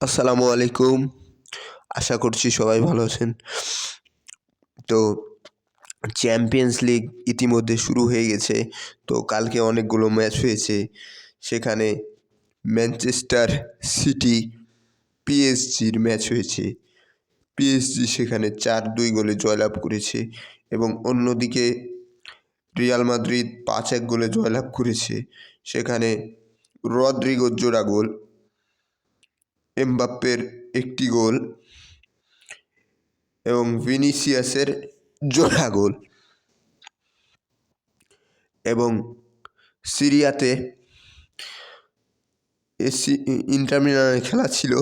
আসসালামু আলাইকুম। আশা করছি সবাই ভালো আছেন। তো চ্যাম্পিয়ন্স লিগ ইতিমধ্যে শুরু হয়ে গেছে। তো কালকে অনেকগুলো ম্যাচ হয়েছে। সেখানে ম্যানচেস্টার সিটি পিএসজির ম্যাচ হয়েছে। পিএসজি সেখানে চার দুই গোলে জয়লাভ করেছে এবং অন্যদিকে রিয়াল মাদ্রিদ পাঁচ এক গোলে জয়লাভ করেছে। সেখানে রদ্রিগোর জোড়া গোল এমবাপ্পের একটি গোল এবং ভিনিসিয়াসের জোড়া গোল এবং সিরিয়াতে এসি ইন্টার মিলানের খেলা ছিল,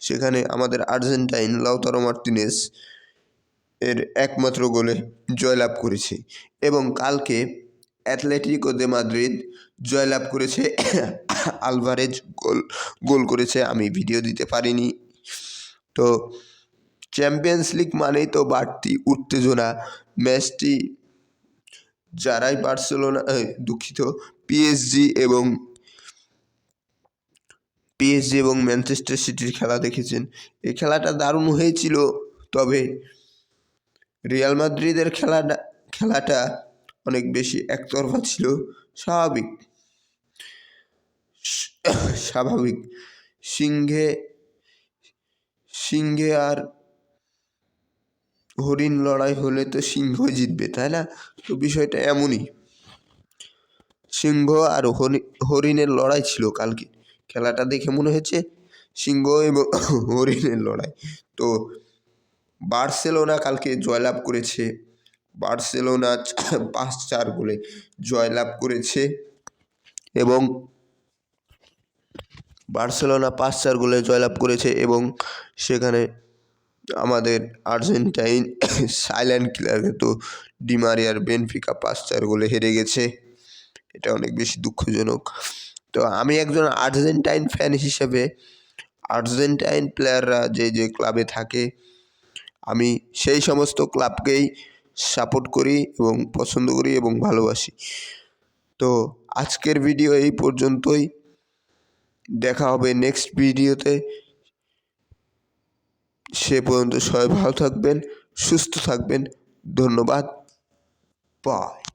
সেখানে আমাদের আর্জেন্টাইন লাউতারো মার্টিনেস এর একমাত্র গোলে জয়লাভ করেছে এবং কালকে অ্যাথলেটিকো দে মাদ্রিদ জয়লাভ করেছে আলভারেজ গোল গোল করেছে, আমি ভিডিও দিতে পারিনি। তো চ্যাম্পিয়ন্স লিগ মানেই তো বাড়তি উত্তেজনা। ম্যাচটি যারাই বার্সেলোনা দুঃখিত পিএসজি এবং পিএসজি এবং ম্যানচেস্টার সিটির খেলা দেখেছেন। এই খেলাটা দারুণ হয়েছিল, তবে রিয়াল মাদ্রিদের খেলাটা খেলাটা অনেক বেশি একতরফা ছিল, স্বাভাবিক। স্বাভাবিক। সিংহে সিংহে আর হরিণ লড়াই হলে তো সিংহ জিতবে, তাই না? তো বিষয়টা এমনই। সিংহ আর হরি, হরিণের লড়াই ছিল কালকে। খেলাটা দেখে মনে হয়েছে সিংহ এবং হরিণের লড়াই। তো বার্সেলোনা কালকে জয়লাভ করেছে। বার্সেলোনা পাঁচ চার গোলে জয়লাভ করেছে এবং বার্সেলোনা পাঁচ চার গোলে জয়লাভ করেছে এবং সেখানে আমাদের আর্জেন্টাইন সাইল্যান্ড কিলারকে তো ডিমারিয়ার বেনফিকা পাঁচ চার গোলে হেরে গেছে। এটা অনেক বেশি দুঃখজনক। তো আমি একজন আর্জেন্টাইন ফ্যান হিসেবে আর্জেন্টাইন প্লেয়াররা যে যে ক্লাবে থাকে, আমি সেই সমস্ত ক্লাবকেই সাপোর্ট করি এবং পছন্দ করি এবং ভালোবাসি। তো আজকের ভিডিও এই পর্যন্তই। দেখা হবে নেক্সট ভিডিওতে সে পর্যন্ত সবাই ভালো থাকবেন সুস্থ থাকবেন। ধন্যবাদ। বাই